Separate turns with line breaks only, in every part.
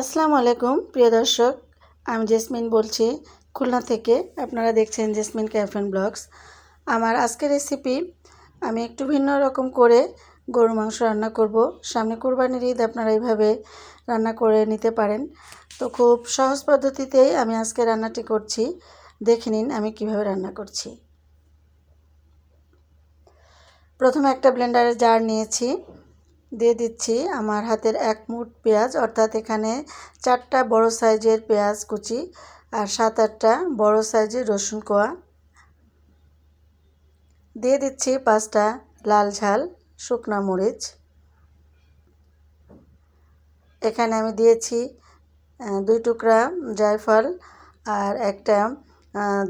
আসসালামু আলাইকুম, প্রিয় দর্শক। আমি জেসমিন বলছি, খুলনা থেকে। আপনারা দেখছেন জেসমিন ক্যাফেন ব্লগস। আমার আজকের রেসিপি আমি একটু ভিন্ন রকম করে গরু মাংস রান্না করব। সামনে কোরবানির ঈদ, আপনারা এইভাবে রান্না করে নিতে পারেন। তো খুব সহজ পদ্ধতিতেই আমি আজকে রান্নাটি করছি। দেখে নিন আমি কীভাবে রান্না করছি। প্রথমে একটা ব্লেন্ডারের জার নিয়েছি। দিয়ে দিচ্ছি আমার হাতের এক মুঠ পেঁয়াজ, অর্থাৎ এখানে চারটা বড় সাইজের পেঁয়াজ কুচি আর সাত আটটা বড় সাইজের রসুন কোয়া। দিয়ে দিচ্ছি পাঁচটা লাল ঝাল, শুকনা মরিচ। এখানে আমি দিয়েছি দুই টুকরা জয়ফল আর একটা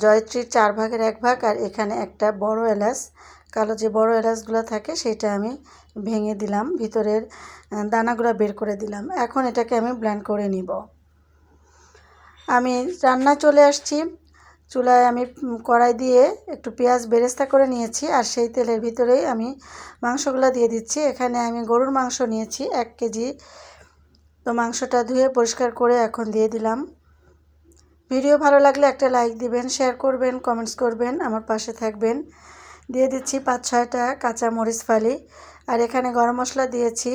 জয়ত্রীর চার ভাগের এক ভাগ আর এখানে একটা বড় এলাচ। কালো যে বড় এলাচগুলো থাকে সেটা আমি ভেঙে দিলাম, ভিতরের দানাগুলো বের করে দিলাম। এখন এটাকে আমি ব্ল্যান্ড করে নিব। আমি রান্নায় চলে আসছি। চুলায় আমি কড়াই দিয়ে একটু পেঁয়াজ বেরেস্তা করে নিয়েছি আর সেই তেলের ভিতরেই আমি মাংসগুলো দিয়ে দিচ্ছি। এখানে আমি গরুর মাংস নিয়েছি, এক কেজি। তো মাংসটা ধুয়ে পরিষ্কার করে এখন দিয়ে দিলাম। ভিডিও ভালো লাগলে একটা লাইক দিবেন, শেয়ার করবেন, কমেন্টস করবেন, আমার পাশে থাকবেন। দিয়ে দিচ্ছি পাঁচ ছয়টা কাঁচা মরিচ ফালি। আর এখানে গরম মশলা দিয়েছি,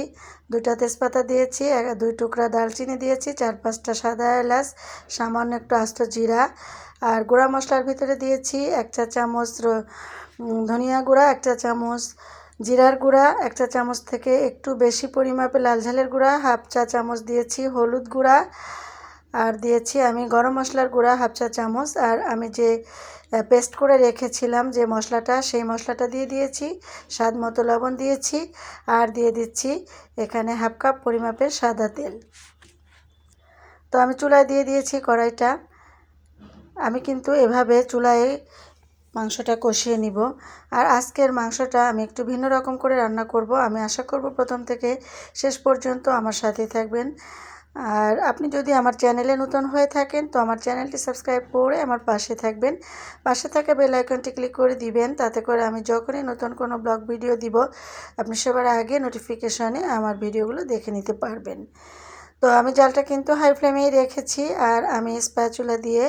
দুটা তেজপাতা দিয়েছি দুই টুকরা দালচিনি দিয়েছি, চার, পাঁচটা সাদা এলাচ, সামান্য একটু আস্ত জিরা। আর গুঁড়া মশলার ভিতরে দিয়েছি এক চা চামচ ধনিয়া গুঁড়া, এক চা চামচ জিরার গুঁড়া, এক চা চামচ থেকে একটু বেশি পরিমাপে লাল ঝালের গুঁড়া, হাফ চা চামচ দিয়েছি হলুদ গুঁড়া আর দিয়েছি আমি গরম মশলার গুঁড়া হাফ চা চামচ। আর আমি যে পেস্ট করে রেখেছিলাম যে মশলাটা, সেই মশলাটা দিয়ে দিয়েছি, স্বাদ মতো লবণ দিয়েছি। আর দিয়ে দিচ্ছি এখানে হাফ কাপ পরিমাপের সাদা তেল। তো আমি চুলায় দিয়ে দিয়েছি কড়াইটা। আমি কিন্তু এভাবে চুলায় মাংসটা কষিয়ে নিব। আর আজকের মাংসটা আমি একটু ভিন্ন রকম করে রান্না করব। আমি আশা করব প্রথম থেকে শেষ পর্যন্ত আমার সাথে থাকবেন। আর আপনি যদি আমার চ্যানেলে নতুন হয়ে থাকেন, তো আমার চ্যানেলটি সাবস্ক্রাইব করে আমার পাশে থাকবেন। পাশে থাকা বেল আইকনটি ক্লিক করে দিবেন, তাতে করে আমি যখনই নতুন কোনো ব্লগ ভিডিও দিব, আপনি সবার আগে নোটিফিকেশনে আমার ভিডিওগুলো দেখে নিতে পারবেন। তো আমি জালটা কিন্তু হাই ফ্লেমেই রেখেছি, আর আমি স্প্যাচুলা দিয়ে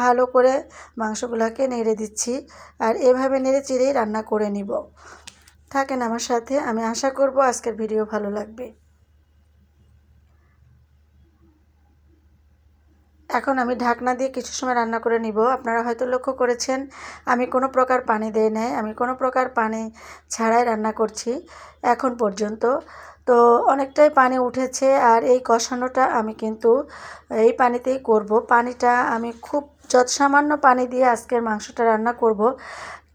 ভালো করে মাংসগুলোকে নেড়ে দিচ্ছি, আর এভাবে নেড়ে চিড়েই রান্না করে নিব। থাকেন আমার সাথে, আমি আশা করব আজকের ভিডিও ভালো লাগবে। এখন আমি ঢাকনা দিয়ে কিছু সময় রান্না করে নিব। আপনারা হয়তো লক্ষ্য করেছেন, আমি কোনো প্রকার পানি দেই নাই। আমি কোনো প্রকার পানি ছাড়াই রান্না করছি এখন পর্যন্ত। তো অনেকটাই পানি উঠেছে আর এই কষানোটা আমি কিন্তু এই পানিতেই করব। পানিটা আমি খুব যত সামান্য পানি দিয়ে আজকের মাংসটা রান্না করব।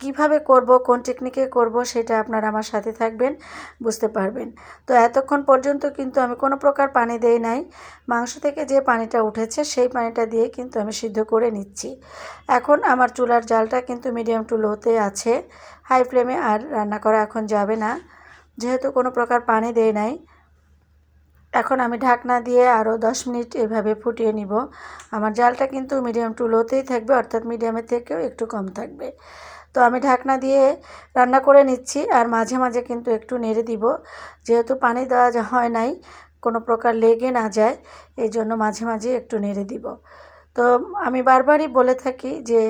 কীভাবে করব, কোন টেকনিকে করব, সেটা আপনারা আমার সাথে থাকবেন, বুঝতে পারবেন। তো এতক্ষণ পর্যন্ত কিন্তু আমি কোনো প্রকার পানি দেই নাই। মাংস থেকে যে পানিটা উঠেছে, সেই পানিটা দিয়ে কিন্তু আমি সিদ্ধ করে নিচ্ছি। এখন আমার চুলার জালটা কিন্তু মিডিয়াম টু লোতে আছে। হাই ফ্লেমে আর রান্না করা এখন যাবে না। যেহেতু কোনো প্রকার পানি দেয় নাই এখন আমি ঢাকনা দিয়ে আরও দশ মিনিট এভাবে ফুটিয়ে নিব। আমার জালটা কিন্তু মিডিয়াম টু লোতেই থাকবে, অর্থাৎ মিডিয়ামের থেকেও একটু কম থাকবে। তো আমি ঢাকনা দিয়ে রান্না করে নিচ্ছি আর মাঝে মাঝে কিন্তু একটু নেড়ে দিব। যেহেতু পানি দেওয়া হয় নাই, কোনো প্রকার লেগে না যায়, এই জন্য মাঝে মাঝে একটু নেড়ে দিব। তো আমি বারবারই বলে থাকি যে,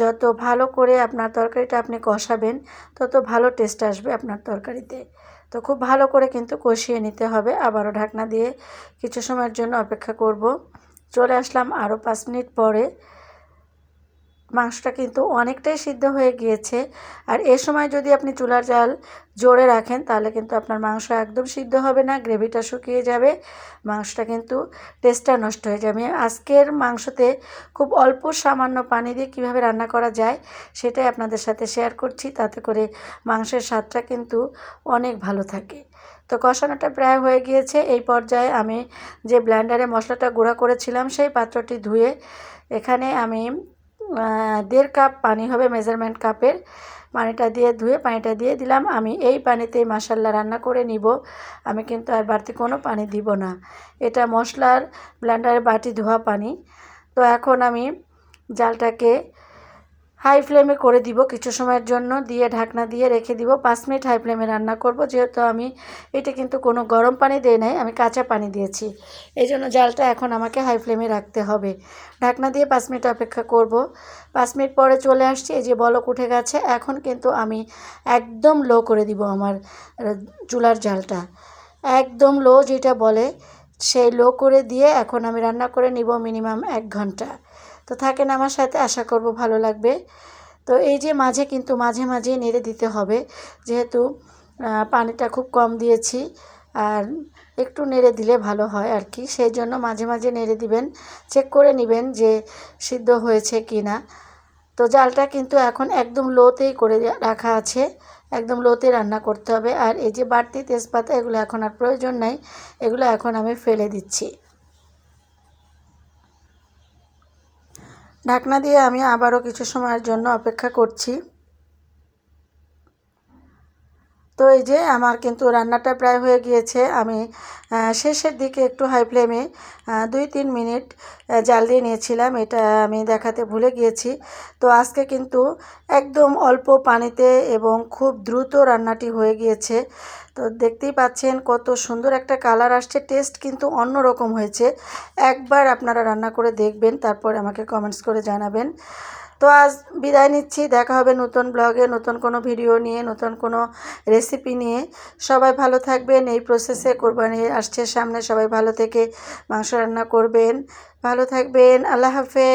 যত ভালো করে আপনার তরকারিটা আপনি কষাবেন, তত ভালো টেস্ট আসবে আপনার তরকারিতে। তো খুব ভালো করে কিন্তু কষিয়ে নিতে হবে। আবারও ঢাকনা দিয়ে কিছু সময়ের জন্য অপেক্ষা করব। চলে আসলাম আরও পাঁচ মিনিট পরে। মাংসটা কিন্তু অনেকটাই সিদ্ধ হয়ে গিয়েছে। আর এ সময় যদি আপনি চুলার জাল জোরে রাখেন, তাহলে কিন্তু আপনার মাংস একদম সিদ্ধ হবে না, গ্রেভিটা শুকিয়ে যাবে, মাংসটা কিন্তু টেস্টটা নষ্ট হয়ে যাবে। আজকের মাংসতে খুব অল্প সামান্য পানি দিয়ে কীভাবে রান্না করা যায়, সেটাই আপনাদের সাথে শেয়ার করছি। তাতে করে মাংসের স্বাদটা কিন্তু অনেক ভালো থাকে। তো কষানোটা প্রায় হয়ে গিয়েছে। এই পর্যায়ে আমি যে ব্ল্যান্ডারে মশলাটা গুঁড়া করেছিলাম, সেই পাত্রটি ধুয়ে এখানে আমি দেড় কাপ পানি হবে মেজারমেন্ট কাপের। পানিটা দিয়ে ধুয়ে, পানিটা দিয়ে দিলাম। আমি এই পানিতে মশাল্লা রান্না করে নিব। আমি কিন্তু আর বাড়তি কোনো পানি দিব না। এটা মশলার ব্ল্যান্ডারে বাটি ধোয়া পানি। তো এখন আমি জালটাকে হাই ফ্লেমে করে দিব কিছু সময়ের জন্য, দিয়ে ঢাকনা দিয়ে রেখে দিব। পাঁচ মিনিট হাই ফ্লেমে রান্না করব। যেহেতু আমি এটা কিন্তু কোনো গরম পানি দেই নাই, আমি কাঁচা পানি দিয়েছি। এই জন্য জালটা এখন আমাকে হাই ফ্লেমে রাখতে হবে। ঢাকনা দিয়ে পাঁচ মিনিট অপেক্ষা করব। পাঁচ মিনিট পরে চলে আসছি, এই যে বলক উঠে গেছে। এখন কিন্তু আমি একদম লো করে দিব আমার চুলার জালটা। একদম লো যেটা বলে, সেই লো করে দিয়ে এখন আমি রান্না করে নিব মিনিমাম এক ঘণ্টা। তো থাকেন আমার সাথে, আশা করব ভালো লাগবে। তো এই যে মাঝে কিন্তু মাঝে মাঝে নেড়ে দিতে হবে। যেহেতু পানিটা খুব কম দিয়েছি, আর একটু নেড়ে দিলে ভালো হয় আর কি। সেই জন্য মাঝে মাঝে নেড়ে দিবেন, চেক করে নেবেন যে সিদ্ধ হয়েছে কি না তো জালটা কিন্তু এখন একদম লোতেই করে রাখা আছে, একদম লোতে রান্না করতে হবে। আর এই যে বাড়তি তেজপাতা, এগুলো এখন আর প্রয়োজন নাই, এগুলো এখন আমি ফেলে দিচ্ছি। ঢাকনা দিয়ে আমি আবারও কিছু সময়ের জন্য অপেক্ষা করছি। তো এই যে আমার কিন্তু রান্নাটা প্রায় হয়ে গিয়েছে। আমি শেষের দিকে একটু হাই ফ্লেমে দুই তিন মিনিট জাল দিয়ে নিয়েছিলাম। এটা আমি দেখাতে ভুলে গিয়েছি। তো আজকে কিন্তু একদম অল্প পানিতে এবং খুব দ্রুত রান্নাটি হয়ে গিয়েছে। তো দেখতেই পাচ্ছেন কত সুন্দর একটা কালার আসছে। টেস্ট কিন্তু অন্য রকম হয়েছে। একবার আপনারা রান্না করে দেখবেন, তারপর আমাকে কমেন্টস করে জানাবেন। তো আজ বিদায় নিচ্ছি। দেখা হবে নতুন ব্লগে, নতুন কোনো ভিডিও নিয়ে, নতুন কোনো রেসিপি নিয়ে। সবাই ভালো থাকবেন, এই প্রসেসে কোরবানি আসছে সামনে। সবাই ভালো থেকে মাংস রান্না করবেন। ভালো থাকবেন, আল্লাহ হাফেজ।